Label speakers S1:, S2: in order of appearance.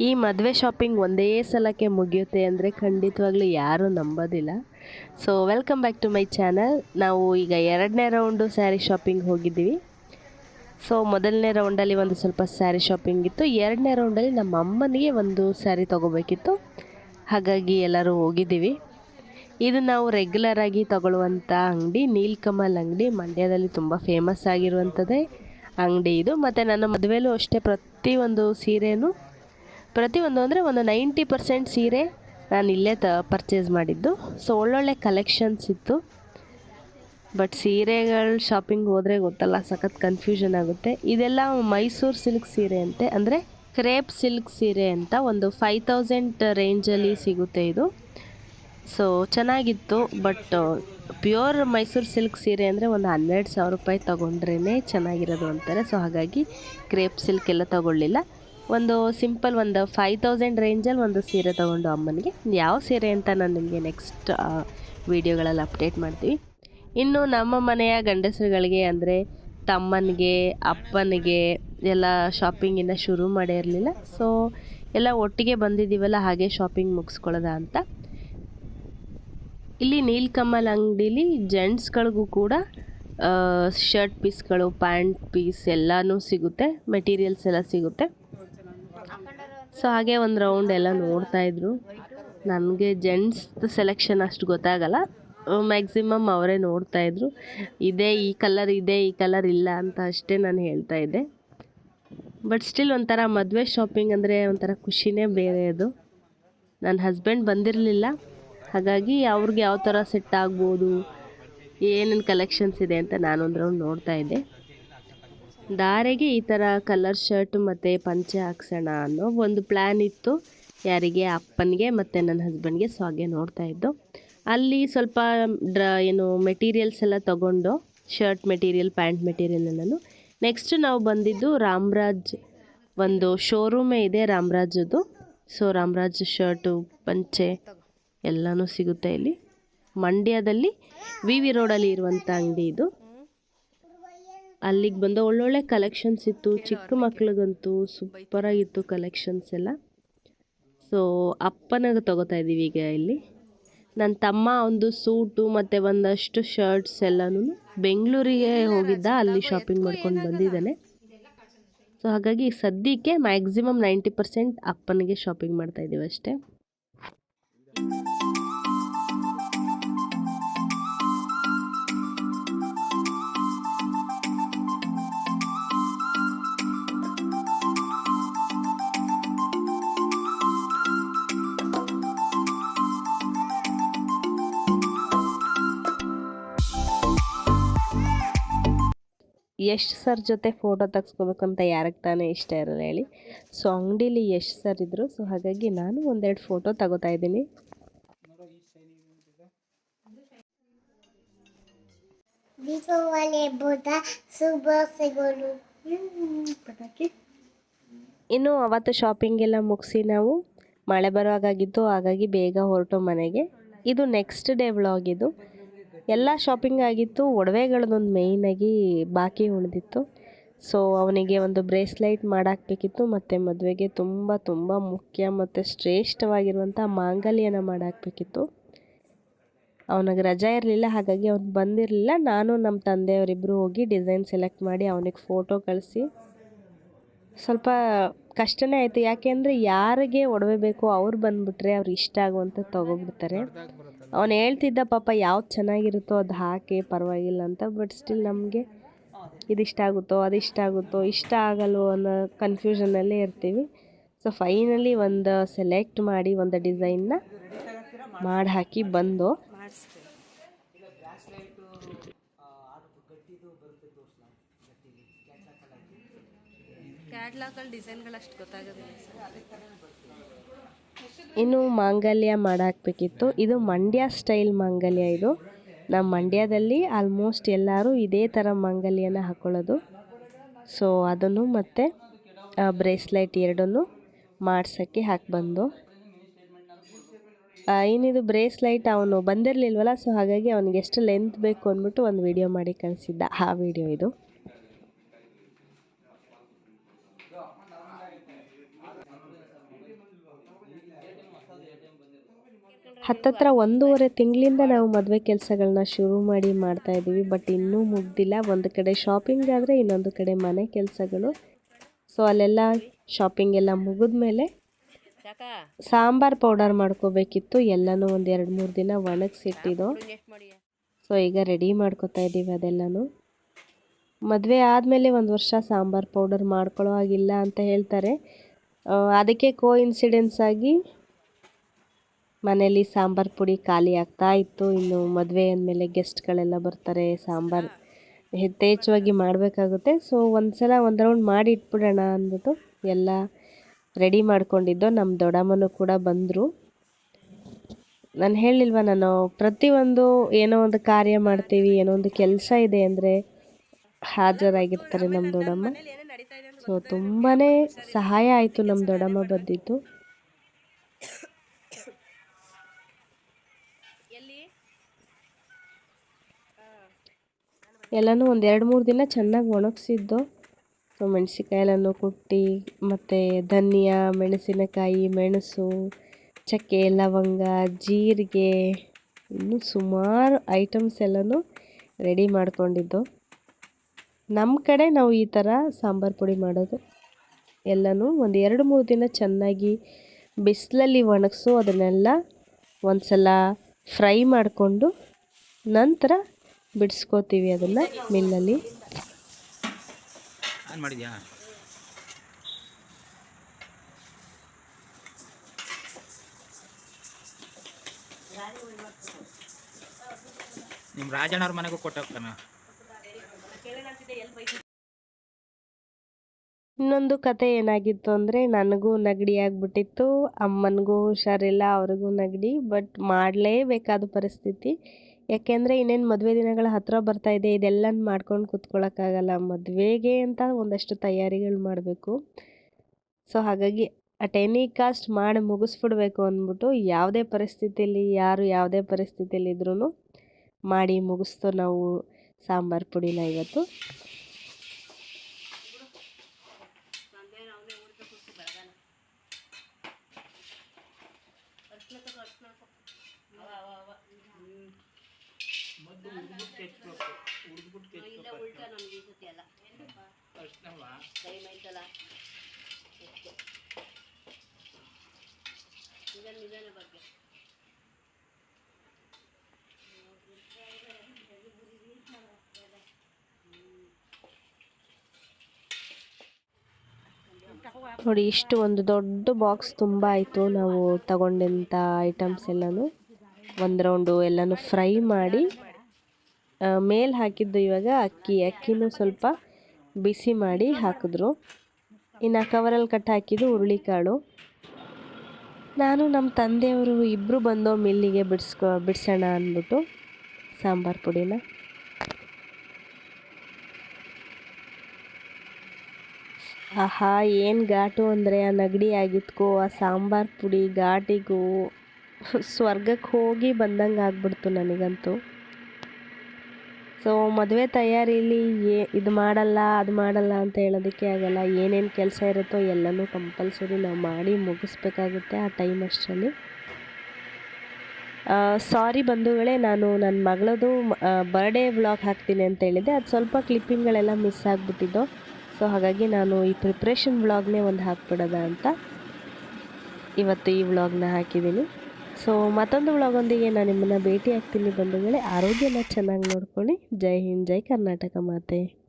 S1: ಈ ಮದುವೆ ಶಾಪಿಂಗ್ ಒಂದೇ ಸಲಕ್ಕೆ ಮುಗಿಯುತ್ತೆ ಅಂದರೆ ಖಂಡಿತವಾಗ್ಲೂ ಯಾರೂ ನಂಬೋದಿಲ್ಲ. So welcome back to my channel ನಾವು ಈಗ ಎರಡನೇ ರೌಂಡು ಸ್ಯಾರಿ ಶಾಪಿಂಗ್ ಹೋಗಿದ್ದೀವಿ. ಸೊ ಮೊದಲನೇ ರೌಂಡಲ್ಲಿ ಒಂದು ಸ್ವಲ್ಪ ಸ್ಯಾರಿ ಶಾಪಿಂಗ್ ಇತ್ತು. ಎರಡನೇ ರೌಂಡಲ್ಲಿ ನಮ್ಮ ಅಮ್ಮನಿಗೆ ಒಂದು ಸ್ಯಾರಿ ತೊಗೋಬೇಕಿತ್ತು. ಹಾಗಾಗಿ ಎಲ್ಲರೂ ಹೋಗಿದ್ದೀವಿ. ಇದು ನಾವು ರೆಗ್ಯುಲರ್ ಆಗಿ ತಗೊಳ್ಳುವಂಥ ಅಂಗಡಿ, ನೀಲ್ಕಮಲ್ ಅಂಗಡಿ. ಮಂಡ್ಯದಲ್ಲಿ ತುಂಬ ಫೇಮಸ್ ಆಗಿರುವಂಥದ್ದೇ ಅಂಗಡಿ ಇದು. ಮತ್ತು ನನ್ನ ಮದುವೆಲೂ ಅಷ್ಟೇ ಪ್ರತಿಯೊಂದು ಸೀರೆನೂ ಪ್ರತಿಯೊಂದು ಅಂದರೆ ಒಂದು ನೈಂಟಿ ಪರ್ಸೆಂಟ್ ಸೀರೆ ನಾನು ಇಲ್ಲೇ ತ ಪರ್ಚೇಸ್ ಮಾಡಿದ್ದು. ಸೊ ಒಳ್ಳೊಳ್ಳೆ ಕಲೆಕ್ಷನ್ಸ್ ಇತ್ತು. ಬಟ್ ಸೀರೆಗಳು ಶಾಪಿಂಗ್ ಹೋದರೆ ಗೊತ್ತಲ್ಲ, ಸಖತ್ ಕನ್ಫ್ಯೂಷನ್ ಆಗುತ್ತೆ. ಇದೆಲ್ಲ ಮೈಸೂರು ಸಿಲ್ಕ್ ಸೀರೆ ಅಂತೆ. ಅಂದರೆ ಕ್ರೇಪ್ ಸಿಲ್ಕ್ ಸೀರೆ ಅಂತ ಒಂದು ಫೈವ್ ತೌಸಂಡ್ ರೇಂಜಲ್ಲಿ ಸಿಗುತ್ತೆ ಇದು. ಸೊ ಚೆನ್ನಾಗಿತ್ತು. ಬಟ್ ಪ್ಯೂರ್ ಮೈಸೂರು ಸಿಲ್ಕ್ ಸೀರೆ ಅಂದರೆ ಒಂದು ಹನ್ನೆರಡು ಸಾವಿರ ರೂಪಾಯಿ ತೊಗೊಂಡ್ರೇ ಚೆನ್ನಾಗಿರೋದು ಅಂತಾರೆ. ಸೊ ಹಾಗಾಗಿ ಕ್ರೇಪ್ ಸಿಲ್ಕ್ ಎಲ್ಲ ತೊಗೊಳ್ಳಿಲ್ಲ. ಒಂದು ಸಿಂಪಲ್ ಒಂದು ಫೈವ್ ತೌಸಂಡ್ ರೇಂಜಲ್ಲಿ ಒಂದು ಸೀರೆ ತೊಗೊಂಡು ಅಮ್ಮನಿಗೆ. ಯಾವ ಸೀರೆ ಅಂತ ನಾನು ನಿಮಗೆ ನೆಕ್ಸ್ಟ್ ವೀಡಿಯೋಗಳಲ್ಲಿ ಅಪ್ಡೇಟ್ ಮಾಡ್ತೀವಿ. ಇನ್ನು ನಮ್ಮ ಮನೆಯ ಗಂಡಸರುಗಳಿಗೆ ಅಂದರೆ ತಮ್ಮನಿಗೆ, ಅಪ್ಪನಿಗೆ ಎಲ್ಲ ಶಾಪಿಂಗಿನ ಶುರು ಶುರು ಮಾಡಿರಲಿಲ್ಲ ಸೊ ಎಲ್ಲ ಒಟ್ಟಿಗೆ ಬಂದಿದ್ದೀವಲ್ಲ ಹಾಗೆ ಶಾಪಿಂಗ್ ಮುಗಿಸ್ಕೊಳ್ಳೋದ ಅಂತ. ಇಲ್ಲಿ ನೀಲ್ಕಮಲ್ ಅಂಗಡೀಲಿ ಜೆಂಟ್ಸ್ಗಳಿಗೂ ಕೂಡ ಶರ್ಟ್ ಪೀಸ್ಗಳು ಪ್ಯಾಂಟ್ ಪೀಸ್ ಎಲ್ಲನೂ ಸಿಗುತ್ತೆ ಮೆಟೀರಿಯಲ್ಸ್ ಎಲ್ಲ ಸಿಗುತ್ತೆ. ಸೊ ಹಾಗೆ ಒಂದು ರೌಂಡ್ ಎಲ್ಲ ನೋಡ್ತಾ ಇದ್ರು. ನನಗೆ ಜೆಂಟ್ಸ್ ಸೆಲೆಕ್ಷನ್ ಅಷ್ಟು ಗೊತ್ತಾಗಲ್ಲ. ಮ್ಯಾಕ್ಸಿಮಮ್ ಅವರೇ ನೋಡ್ತಾ ಇದ್ರು. ಇದೇ ಈ ಕಲರ್ ಇದೆ ಈ ಕಲರ್ ಇಲ್ಲ ಅಂತ ಅಷ್ಟೇ ನಾನು ಹೇಳ್ತಾ ಇದ್ದೆ. ಬಟ್ ಸ್ಟಿಲ್ ಒಂಥರ ಮದುವೆ ಶಾಪಿಂಗ್ ಅಂದರೆ ಒಂಥರ ಖುಷಿನೇ ಬೇರೆ ಅದು. ನನ್ನ ಹಸ್ಬೆಂಡ್ ಬಂದಿರಲಿಲ್ಲ. ಹಾಗಾಗಿ ಅವ್ರಿಗೆ ಯಾವ ಥರ ಸೆಟ್ ಆಗ್ಬೋದು, ಏನೇನು ಕಲೆಕ್ಷನ್ಸ್ ಇದೆ ಅಂತ ನಾನೊಂದು ರೌಂಡ್ ನೋಡ್ತಾ ಇದ್ದೆ. ದಾರೆಗೆ ಈ ಥರ ಕಲರ್ ಶರ್ಟ್ ಮತ್ತು ಪಂಚೆ ಹಾಕ್ಸೋಣ ಅನ್ನೋ ಒಂದು ಪ್ಲ್ಯಾನ್ ಇತ್ತು. ಯಾರಿಗೆ? ಅಪ್ಪನಿಗೆ ಮತ್ತು ನನ್ನ ಹಸ್ಬೆಂಡ್ಗೆ ಸೊ ಹಾಗೆ ನೋಡ್ತಾ ಇದ್ದು. ಅಲ್ಲಿ ಸ್ವಲ್ಪ ಡ್ರ, ಏನು ಮೆಟೀರಿಯಲ್ಸ್ ಎಲ್ಲ ತೊಗೊಂಡು ಶರ್ಟ್ ಮೆಟೀರಿಯಲ್ ಪ್ಯಾಂಟ್ ಮೆಟೀರಿಯಲ್ ಎಲ್ಲನೂ. ನೆಕ್ಸ್ಟ್ ನಾವು ಬಂದಿದ್ದು ರಾಮರಾಜ್ ಒಂದು ಶೋರೂಮೇ ಇದೆ ರಾಮರಾಜದು. ಸೊ ರಾಮರಾಜ್ ಶರ್ಟು ಪಂಚೆ ಎಲ್ಲನೂ ಸಿಗುತ್ತೆ ಇಲ್ಲಿ. ಮಂಡ್ಯದಲ್ಲಿ ವಿ ವಿ ರೋಡಲ್ಲಿ ಇರುವಂಥ ಅಂಗಡಿ ಇದು. ಅಲ್ಲಿಗೆ ಬಂದ ಒಳ್ಳೊಳ್ಳೆ ಕಲೆಕ್ಷನ್ಸ್ ಇತ್ತು. ಚಿಕ್ಕ ಮಕ್ಳಿಗಂತೂ ಸೂಪರಾಗಿತ್ತು ಕಲೆಕ್ಷನ್ಸ್ ಎಲ್ಲ. ಸೊ ಅಪ್ಪನಾಗ ತೊಗೋತಾ ಇದ್ದೀವಿ ಈಗ ಇಲ್ಲಿ. ನನ್ನ ತಮ್ಮ ಒಂದು ಸೂಟು ಮತ್ತು ಒಂದಷ್ಟು ಶರ್ಟ್ಸ್ ಎಲ್ಲನೂ ಬೆಂಗಳೂರಿಗೆ ಹೋಗಿದ್ದ. ಅಲ್ಲಿ ಶಾಪಿಂಗ್ ಮಾಡ್ಕೊಂಡು ಬಂದಿದ್ದಾನೆ. ಸೊ ಹಾಗಾಗಿ ಸದ್ಯಕ್ಕೆ ಮ್ಯಾಕ್ಸಿಮಮ್ ನೈಂಟಿ ಪರ್ಸೆಂಟ್ ಅಪ್ಪನಿಗೆ ಶಾಪಿಂಗ್ ಮಾಡ್ತಾ ಇದ್ದೀವಿ ಅಷ್ಟೇ. ಎಷ್ಟು ಸರ್ ಜೊತೆ ಫೋಟೋ ಅಂತ ಯಾರಿಗೆ ತಾನೇ ಇಷ್ಟ ಇರಲ್ಲ ಹೇಳಿ. ಸೊ ಅಂಗಡೀಲಿ ಎಷ್ಟು ಸರ್ ಇದ್ದರು ಸೊ ಹಾಗಾಗಿ ನಾನು ಒಂದೆರಡು ಫೋಟೋ ತಗೋತಾ ಇದ್ದೀನಿ. ಇನ್ನು ಅವತ್ತು ಶಾಪಿಂಗ್ ಎಲ್ಲ ಮುಗಿಸಿ ನಾವು, ಮಳೆ ಬರುವಾಗಾಗಿತ್ತು, ಹಾಗಾಗಿ ಬೇಗ ಹೊರಟು ಮನೆಗೆ. ಇದು ನೆಕ್ಸ್ಟ್ ಡೇ ವ್ಲಾಗ್ ಇದು. ಎಲ್ಲ ಶಾಪಿಂಗ್ ಆಗಿತ್ತು. ಒಡವೆಗಳದೊಂದು ಮೇಯ್ನಾಗಿ ಬಾಕಿ ಉಳಿದಿತ್ತು. ಸೊ ಅವನಿಗೆ ಒಂದು ಬ್ರೇಸ್ಲೈಟ್ ಮಾಡಾಕಬೇಕಿತ್ತು. ಮತ್ತು ಮದುವೆಗೆ ತುಂಬ ತುಂಬ ಮುಖ್ಯ ಮತ್ತು ಶ್ರೇಷ್ಠವಾಗಿರುವಂಥ ಮಾಂಗಲ್ಯನ ಮಾಡಾಕಬೇಕಿತ್ತು. ಅವನಿಗೆ ರಜಾ ಇರಲಿಲ್ಲ, ಹಾಗಾಗಿ ಅವ್ನು ಬಂದಿರಲಿಲ್ಲ. ನಾನು ನಮ್ಮ ತಂದೆಯವರಿಬ್ಬರು ಹೋಗಿ ಡಿಸೈನ್ ಸೆಲೆಕ್ಟ್ ಮಾಡಿ ಅವನಿಗೆ ಫೋಟೋ ಕಳಿಸಿ. ಸ್ವಲ್ಪ ಕಷ್ಟನೇ ಆಯಿತು. ಯಾಕೆಂದರೆ ಯಾರಿಗೆ ಒಡವೆ ಬೇಕೋ ಅವ್ರು ಬಂದುಬಿಟ್ರೆ ಅವ್ರು ಇಷ್ಟ ಆಗುವಂಥ ತೊಗೊಬಿಡ್ತಾರೆ. ಅವನು ಹೇಳ್ತಿದ್ದ ಪಾಪ ಯಾವ್ದು ಚೆನ್ನಾಗಿರುತ್ತೋ ಅದು ಹಾಕಿ ಪರವಾಗಿಲ್ಲ ಅಂತ ಬಟ್ ಸ್ಟಿಲ್ ನಮಗೆ ಇದಿಷ್ಟ ಆಗುತ್ತೋ ಅದಿಷ್ಟ ಆಗುತ್ತೋ, ಇಷ್ಟ ಆಗಲ್ವೋ ಅನ್ನೋ ಕನ್ಫ್ಯೂಷನಲ್ಲೇ ಇರ್ತೀವಿ. ಸೊ ಫೈನಲಿ ಒಂದು ಸೆಲೆಕ್ಟ್ ಮಾಡಿ ಒಂದು ಡಿಸೈನ್ನ ಮಾಡಿ ಹಾಕಿ ಬಂದು
S2: ಕ್ಯಾಟ್ಲಾಗಲ್ಲಿ ಡಿಸೈನ್ಗಳು ಅಷ್ಟು ಗೊತ್ತಾಗೋದಿಲ್ಲ.
S1: ಇನ್ನು ಮಾಂಗಲ್ಯ ಮಾಡಾಕಬೇಕಿತ್ತು. ಇದು ಮಂಡ್ಯ ಸ್ಟೈಲ್ ಮಾಂಗಲ್ಯ ಇದು. ನಮ್ಮ ಮಂಡ್ಯದಲ್ಲಿ ಆಲ್ಮೋಸ್ಟ್ ಎಲ್ಲರೂ ಇದೇ ಥರ ಮಾಂಗಲ್ಯನ ಹಾಕ್ಕೊಳ್ಳೋದು ಸೊ ಅದನ್ನು ಮತ್ತು ಬ್ರೇಸ್ಲೈಟ್ ಎರಡನ್ನು ಮಾಡ್ಸೋಕ್ಕೆ ಹಾಕಿ ಬಂದು. ಏನಿದು ಬ್ರೇಸ್ಲೈಟ್ ಅವನು ಬಂದಿರಲಿಲ್ವಲ್ಲ ಸೊ ಹಾಗಾಗಿ ಅವನಿಗೆ ಎಷ್ಟು ಲೆಂತ್ ಬೇಕು ಅಂದ್ಬಿಟ್ಟು ಒಂದು ವಿಡಿಯೋ ಮಾಡಿ ಕಳಿಸಿದ್ದ. ಆ ವಿಡಿಯೋ ಇದು. ಹತ್ತತ್ರ ಒಂದೂವರೆ ತಿಂಗಳಿಂದ ನಾವು ಮದುವೆ ಕೆಲಸಗಳನ್ನ ಶುರು ಮಾಡಿ ಮಾಡ್ತಾ ಇದ್ದೀವಿ, ಬಟ್ ಇನ್ನೂ ಮುಗ್ದಿಲ್ಲ. ಒಂದು ಕಡೆ ಶಾಪಿಂಗ್ ಆದರೆ ಇನ್ನೊಂದು ಕಡೆ ಮನೆ ಕೆಲಸಗಳು. ಸೊ ಅಲ್ಲೆಲ್ಲ ಶಾಪಿಂಗ್ ಎಲ್ಲ ಮುಗಿದ್ಮೇಲೆ
S2: ಮೇಲೆ
S1: ಸಾಂಬಾರ್ ಪೌಡರ್ ಮಾಡ್ಕೋಬೇಕಿತ್ತು. ಎಲ್ಲನೂ ಒಂದು ಎರಡು ಮೂರು ದಿನ ಒಣಗಿಸಿಟ್ಟಿದ್ದು. ಸೊ ಈಗ ರೆಡಿ ಮಾಡ್ಕೋತಾ ಇದ್ದೀವಿ ಅದೆಲ್ಲನೂ. ಮದುವೆ ಆದಮೇಲೆ ಒಂದು ವರ್ಷ ಸಾಂಬಾರ್ ಪೌಡರ್ ಮಾಡ್ಕೊಳ್ಳೋ ಹಾಗಿಲ್ಲ ಅಂತ ಹೇಳ್ತಾರೆ. ಅದಕ್ಕೆ ಕೋ ಇನ್ಸಿಡೆನ್ಸ್ ಆಗಿ ಮನೇಲಿ ಸಾಂಬಾರ್ ಪುಡಿ ಖಾಲಿ ಆಗ್ತಾ ಇತ್ತು. ಇನ್ನು ಮದುವೆ ಅಂದಮೇಲೆ ಗೆಸ್ಟ್ಗಳೆಲ್ಲ ಬರ್ತಾರೆ, ಸಾಂಬಾರ್ ಯಥೇಚ್ಛವಾಗಿ ಮಾಡಬೇಕಾಗುತ್ತೆ. ಸೊ ಒಂದು ಸಲ ಒಂದು ರೌಂಡ್ ಮಾಡಿ ಇಟ್ಬಿಡೋಣ ಅಂದ್ಬಿಟ್ಟು ಎಲ್ಲ ರೆಡಿ ಮಾಡ್ಕೊಂಡಿದ್ದು ನಮ್ಮ ದೊಡ್ಡಮ್ಮನೂ ಕೂಡ ಬಂದರು. ನಾನು ಹೇಳಿಲ್ವ ನಾನು, ಪ್ರತಿಯೊಂದು ಏನೋ ಒಂದು ಕಾರ್ಯ ಮಾಡ್ತೀವಿ, ಏನೋ ಒಂದು ಕೆಲಸ ಇದೆ ಅಂದರೆ ಹಾಜರಾಗಿರ್ತಾರೆ ನಮ್ಮ ದೊಡ್ಡಮ್ಮ. ಸೊ ತುಂಬಾ ಸಹಾಯ ಆಯಿತು ನಮ್ಮ ದೊಡ್ಡಮ್ಮ ಬಂದಿದ್ದು. ಎಲ್ಲನೂ ಒಂದು ಎರಡು ಮೂರು ದಿನ ಚೆನ್ನಾಗಿ ಒಣಗಿಸಿದ್ದು. ಸೊ ಮೆಣಸಿಕಾಯೆಲ್ಲನೂ ಕುಟ್ಟಿ, ಮತ್ತು ಧನಿಯಾ, ಮೆಣಸಿನಕಾಯಿ, ಮೆಣಸು, ಚಕ್ಕೆ, ಲವಂಗ, ಜೀರಿಗೆ, ಇನ್ನೂ ಸುಮಾರು ಐಟಮ್ಸ್ ಎಲ್ಲನೂ ರೆಡಿ ಮಾಡ್ಕೊಂಡಿದ್ದು. ನಮ್ಮ ಕಡೆ ನಾವು ಈ ಥರ ಸಾಂಬಾರು ಪುಡಿ ಮಾಡೋದು. ಎಲ್ಲನೂ ಒಂದು ಎರಡು ಮೂರು ದಿನ ಚೆನ್ನಾಗಿ ಬಿಸಿಲಲ್ಲಿ ಒಣಗಿಸು, ಅದನ್ನೆಲ್ಲ ಒಂದು ಸಲ ಫ್ರೈ ಮಾಡಿಕೊಂಡು ನಂತರ ಬಿಡಿಸ್ಕೋತೀವಿ ಅದನ್ನ ಮಿಲ್ಲಲ್ಲಿ.
S3: ನಿಮ್ಮ ರಾಜಣ್ಣವ್ರ ಮನೆಗೂ ಕೊಟ್ಟೋಗ್ತಾನ
S1: ಇನ್ನೊಂದು ಕತೆ ಏನಾಗಿತ್ತು ಅಂದರೆ ನನಗೂ ನೆಗಡಿ ಆಗಿಬಿಟ್ಟಿತ್ತು ಅಮ್ಮನಿಗೂ ಹುಷಾರಿಲ್ಲ ಅವ್ರಿಗೂ ನೆಗಡಿ ಬಟ್ ಮಾಡಲೇಬೇಕಾದ ಪರಿಸ್ಥಿತಿ. ಯಾಕೆಂದರೆ ಇನ್ನೇನು ಮದುವೆ ದಿನಗಳ ಹತ್ತಿರ ಬರ್ತಾ ಇದೆ ಇದೆಲ್ಲ ಮಾಡ್ಕೊಂಡು ಕೂತ್ಕೊಳ್ಳೋಕ್ಕಾಗಲ್ಲ ಮದುವೆಗೆ ಅಂತ ಒಂದಷ್ಟು ತಯಾರಿಗಳು ಮಾಡಬೇಕು. ಸೊ, ಹಾಗಾಗಿ ಅಟ್ ಎನಿ ಕಾಸ್ಟ್ ಮಾಡಿ ಮುಗಿಸ್ಬಿಡ್ಬೇಕು ಅಂದ್ಬಿಟ್ಟು ಯಾವುದೇ ಪರಿಸ್ಥಿತಿಯಲ್ಲಿ ಯಾರು ಯಾವುದೇ ಪರಿಸ್ಥಿತಿಯಲ್ಲಿ ಇದ್ರೂ ಮಾಡಿ ಮುಗಿಸ್ತು ನಾವು ಸಾಂಬಾರು ಪುಡಿನ ಇವತ್ತು.
S2: ಇಲ್ಲ ಉಲ್ಟಾ ನಮ್ಗೆ ಈ ಸತಿ ಅಲ್ಲ. ಟೈಮ್ ಆಯ್ತಲ್ಲ ಅಷ್ಟೇ ನಿಧಾನ ನಿಧಾನ ಬಗ್ಗೆ.
S1: ನೋಡಿ ಇಷ್ಟು ಒಂದು ದೊಡ್ಡ ಬಾಕ್ಸ್ ತುಂಬ ಆಯಿತು. ನಾವು ತಗೊಂಡಂಥ ಐಟಮ್ಸ್ ಎಲ್ಲನೂ. ಒಂದು ರೌಂಡು ಎಲ್ಲನೂ ಫ್ರೈ ಮಾಡಿ. ಮೇಲೆ ಹಾಕಿದ್ದು ಇವಾಗ ಅಕ್ಕಿ. ಅಕ್ಕಿನೂ ಸ್ವಲ್ಪ ಬಿಸಿ ಮಾಡಿ ಹಾಕಿದ್ರು. ಇನ್ನು ಕವರಲ್ಲಿ ಕಟ್ ಹಾಕಿದ್ದು ಹುರುಳಿಕಾಳು. ನಾನು ನಮ್ಮ ತಂದೆಯವರು ಇಬ್ಬರು ಬಂದೋ ಮಿಲ್ಲಿಗೆ ಬಿಡಿಸ್ಕೊ, ಬಿಡಿಸೋಣ ಅಂದ್ಬಿಟ್ಟು ಸಾಂಬಾರು ಪುಡಿನ. ಆಹಾ, ಏನು ಘಾಟು ಅಂದರೆ ಆ ನಗಡಿ ಆಗಿತ್ಕೋ ಆ ಸಾಂಬಾರು ಪುಡಿ ಘಾಟಿಗೂ. ಸ್ವರ್ಗಕ್ಕೆ ಹೋಗಿ ಬಂದಂಗೆ ಆಗ್ಬಿಡ್ತು ನನಗಂತೂ. ಸೊ ಮದುವೆ ತಯಾರಿಲಿ ಏ, ಇದು ಮಾಡಲ್ಲ, ಅದು ಮಾಡಲ್ಲ ಅಂತ ಹೇಳೋದಕ್ಕೆ ಆಗಲ್ಲ. ಏನೇನು ಕೆಲಸ ಇರುತ್ತೋ ಎಲ್ಲನೂ ಕಂಪಲ್ಸರಿ ನಾವು ಮಾಡಿ ಮುಗಿಸ್ಬೇಕಾಗುತ್ತೆ ಆ ಟೈಮ್ ಅಷ್ಟರಲ್ಲಿ. ಸಾರಿ ಬಂಧುಗಳೇ, ನಾನು ನನ್ನ ಮಗಳದು ಬರ್ಡೇ ವ್ಲಾಗ್ ಹಾಕ್ತೀನಿ ಅಂತ ಹೇಳಿದ್ದೆ. ಅದು ಸ್ವಲ್ಪ ಕ್ಲಿಪ್ಪಿಂಗ್ಗಳೆಲ್ಲ ಮಿಸ್ ಆಗಿಬಿಟ್ಟಿದ್ದು. ಸೊ ಹಾಗಾಗಿ ನಾನು ಈ ಪ್ರಿಪ್ರೇಷನ್ ವ್ಲಾಗ್ನೇ ಒಂದು ಹಾಕ್ಬಿಡೋದ ಅಂತ ಇವತ್ತು ಈ ವ್ಲಾಗ್ನ ಹಾಕಿದ್ದೀನಿ. ಸೊ ಮತ್ತೊಂದು ಒಳಗೊಂದಿಗೆ ನಾನು ನಿಮ್ಮನ್ನು ಭೇಟಿ ಆಗ್ತೀನಿ ಬಂಧುಗಳೇ. ಆರೋಗ್ಯನ ಚೆನ್ನಾಗಿ ನೋಡ್ಕೊಳ್ಳಿ. ಜೈ ಹಿಂದ್, ಜೈ ಕರ್ನಾಟಕ ಮಾತೆ.